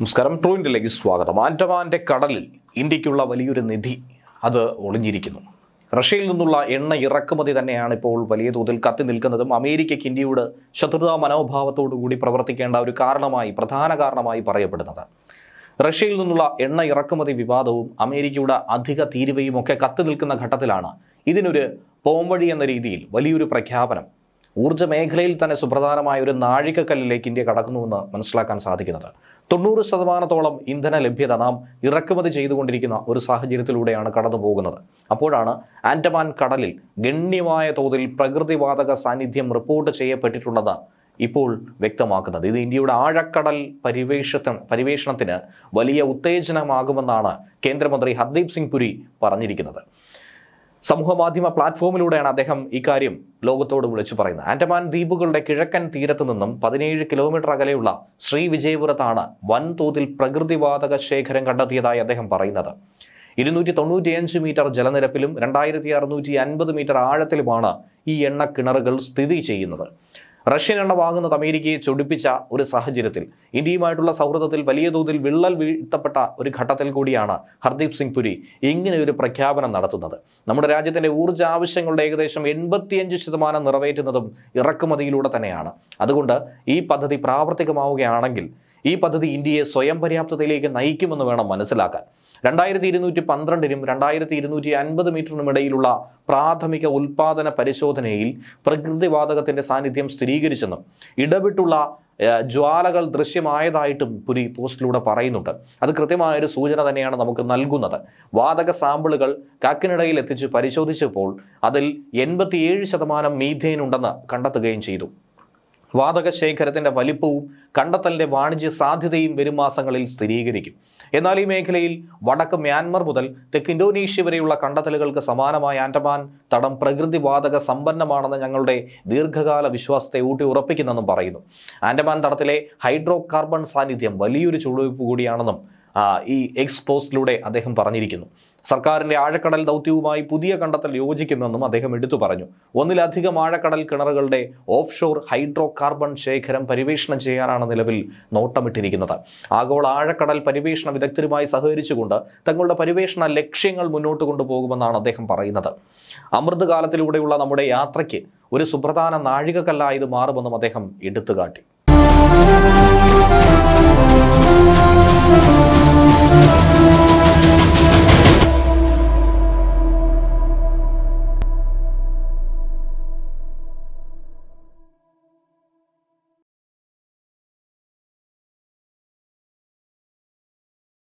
നമസ്കാരം. ട്രൂവിന്റെലേക്ക് സ്വാഗതം. ആൻഡമാന്റെ കടലിൽ ഇന്ത്യക്കുള്ള വലിയൊരു നിധി അത് ഒളിഞ്ഞിരിക്കുന്നു. റഷ്യയിൽ നിന്നുള്ള എണ്ണ ഇറക്കുമതി തന്നെയാണ് ഇപ്പോൾ വലിയ തോതിൽ കത്തി നിൽക്കുന്നതും അമേരിക്കയ്ക്ക് ഇന്ത്യയോട് ശത്രുതാ മനോഭാവത്തോടു കൂടി പ്രവർത്തിക്കേണ്ട ഒരു കാരണമായി പ്രധാന കാരണമായി പറയപ്പെടുന്നത്. റഷ്യയിൽ നിന്നുള്ള എണ്ണ ഇറക്കുമതി വിവാദവും അമേരിക്കയുടെ അധിക തീരുവയും ഒക്കെ കത്തി നിൽക്കുന്ന ഘട്ടത്തിലാണ് ഇതിനൊരു പോംവഴി എന്ന രീതിയിൽ വലിയൊരു പ്രഖ്യാപനം ഊർജ മേഖലയിൽ തന്നെ സുപ്രധാനമായ ഒരു നാഴികക്കല്ലിലേക്ക് ഇന്ത്യ കടക്കുന്നുവെന്ന് മനസ്സിലാക്കാൻ സാധിക്കുന്നത്. തൊണ്ണൂറ് ശതമാനത്തോളം ഇന്ധന ലഭ്യത നാം ഇറക്കുമതി ചെയ്തുകൊണ്ടിരിക്കുന്ന ഒരു സാഹചര്യത്തിലൂടെയാണ് കടന്നു പോകുന്നത് അപ്പോഴാണ് ആൻഡമാൻ കടലിൽ ഗണ്യമായ തോതിൽ പ്രകൃതിവാതക സാന്നിധ്യം റിപ്പോർട്ട് ചെയ്യപ്പെട്ടിട്ടുള്ളത് ഇപ്പോൾ വ്യക്തമാക്കുന്നത്. ഇത് ഇന്ത്യയുടെ ആഴക്കടൽ പരിവേഷത്തിന് പരിവേഷണത്തിന് വലിയ ഉത്തേജനമാകുമെന്നാണ് കേന്ദ്രമന്ത്രി ഹർദീപ് സിംഗ് പുരി പറഞ്ഞിരിക്കുന്നത്. സമൂഹ മാധ്യമ പ്ലാറ്റ്ഫോമിലൂടെയാണ് അദ്ദേഹം ഇക്കാര്യം ലോകത്തോട് വിളിച്ചു പറയുന്നത്. ആൻഡമാൻ ദ്വീപുകളുടെ കിഴക്കൻ തീരത്തു നിന്നും പതിനേഴ് കിലോമീറ്റർ അകലെയുള്ള ശ്രീവിജയപുരത്താണ് വൻതോതിൽ പ്രകൃതിവാതക ശേഖരം കണ്ടെത്തിയതായി അദ്ദേഹം പറയുന്നത്. ഇരുന്നൂറ്റി തൊണ്ണൂറ്റിയഞ്ച് മീറ്റർ ജലനിരപ്പിലും രണ്ടായിരത്തി അറുന്നൂറ്റി അൻപത് മീറ്റർ ആഴത്തിലുമാണ് ഈ എണ്ണ കിണറുകൾ സ്ഥിതി ചെയ്യുന്നത്. റഷ്യൻ എണ്ണ വാങ്ങുന്നത് അമേരിക്കയെ ചൊടിപ്പിച്ച ഒരു സാഹചര്യത്തിൽ ഇന്ത്യയുമായിട്ടുള്ള സൗഹൃദത്തിൽ വലിയ തോതിൽ വിള്ളൽ വീഴ്ത്തപ്പെട്ട ഒരു ഘട്ടത്തിൽ കൂടിയാണ് ഹർദീപ് സിംഗ് പുരി ഇങ്ങനെ ഒരു പ്രഖ്യാപനം നടത്തുന്നത്. നമ്മുടെ രാജ്യത്തിന്റെ ഊർജ ആവശ്യങ്ങളുടെ ഏകദേശം എൺപത്തിയഞ്ച് ശതമാനം നിറവേറ്റുന്നതും ഇറക്കുമതിയിലൂടെ തന്നെയാണ്. അതുകൊണ്ട് ഈ പദ്ധതി പ്രാവർത്തികമാവുകയാണെങ്കിൽ ഈ പദ്ധതി ഇന്ത്യയെ സ്വയം പര്യാപ്തതയിലേക്ക് നയിക്കുമെന്ന് വേണം മനസ്സിലാക്കാൻ. രണ്ടായിരത്തി ഇരുന്നൂറ്റി പന്ത്രണ്ടിനും രണ്ടായിരത്തി ഇരുന്നൂറ്റി അൻപത് മീറ്ററിനും ഇടയിലുള്ള പ്രാഥമിക ഉൽപാദന പരിശോധനയിൽ പ്രകൃതിവാതകത്തിന്റെ സാന്നിധ്യം സ്ഥിരീകരിച്ചെന്നും ഇടവിട്ടുള്ള ജ്വാലകൾ ദൃശ്യമായതായിട്ടും പുരി പോസ്റ്റിലൂടെ പറയുന്നുണ്ട്. അത് കൃത്യമായൊരു സൂചന തന്നെയാണ് നമുക്ക് നൽകുന്നത്. വാതക സാമ്പിളുകൾ കാക്കിനിടയിൽ എത്തിച്ച് പരിശോധിച്ചപ്പോൾ അതിൽ എൺപത്തിയേഴ് ശതമാനം മീഥേൻ ഉണ്ടെന്ന് കണ്ടെത്തുകയും ചെയ്തു. വാതക ശേഖരത്തിന്റെ വലിപ്പവും കണ്ടെത്തലിന്റെ വാണിജ്യ സാധ്യതയും വരും മാസങ്ങളിൽ സ്ഥിരീകരിക്കും. എന്നാൽ ഈ മേഖലയിൽ വടക്ക് മ്യാൻമർ മുതൽ തെക്ക് ഇന്തോനേഷ്യ വരെയുള്ള കണ്ടെത്തലുകൾക്ക് സമാനമായ ആൻഡമാൻ തടം പ്രകൃതി വാതക സമ്പന്നമാണെന്ന് ഞങ്ങളുടെ ദീർഘകാല വിശ്വാസത്തെ ഊട്ടി ഉറപ്പിക്കുന്നെന്നും പറയുന്നു. ആൻഡമാൻ തടത്തിലെ ഹൈഡ്രോ കാർബൺ സാന്നിധ്യം വലിയൊരു ചുവടുവയ്പ് കൂടിയാണെന്നും ഈ എക്സ് പോസ്റ്റിലൂടെ അദ്ദേഹം പറഞ്ഞിരിക്കുന്നു. സർക്കാരിന്റെ ആഴക്കടൽ ദൗത്യവുമായി പുതിയ കണ്ടെത്തൽ യോജിക്കുന്നെന്നും അദ്ദേഹം എടുത്തു പറഞ്ഞു. ഒന്നിലധികം ആഴക്കടൽ കിണറുകളുടെ ഓഫ് ഷോർ ഹൈഡ്രോ കാർബൺ ശേഖരം പരിവേഷണം ചെയ്യാനാണ് നിലവിൽ നോട്ടമിട്ടിരിക്കുന്നത്. ആഗോള ആഴക്കടൽ പരിവേഷണ വിദഗ്ധരുമായി സഹകരിച്ചുകൊണ്ട് തങ്ങളുടെ പരിവേഷണ ലക്ഷ്യങ്ങൾ മുന്നോട്ട് കൊണ്ടുപോകുമെന്നാണ് അദ്ദേഹം പറയുന്നത്. അമൃതകാലത്തിലൂടെയുള്ള നമ്മുടെ യാത്രയ്ക്ക് ഒരു സുപ്രധാന നാഴികക്കല്ലായി ഇത് മാറുമെന്നും അദ്ദേഹം എടുത്തുകാട്ടി.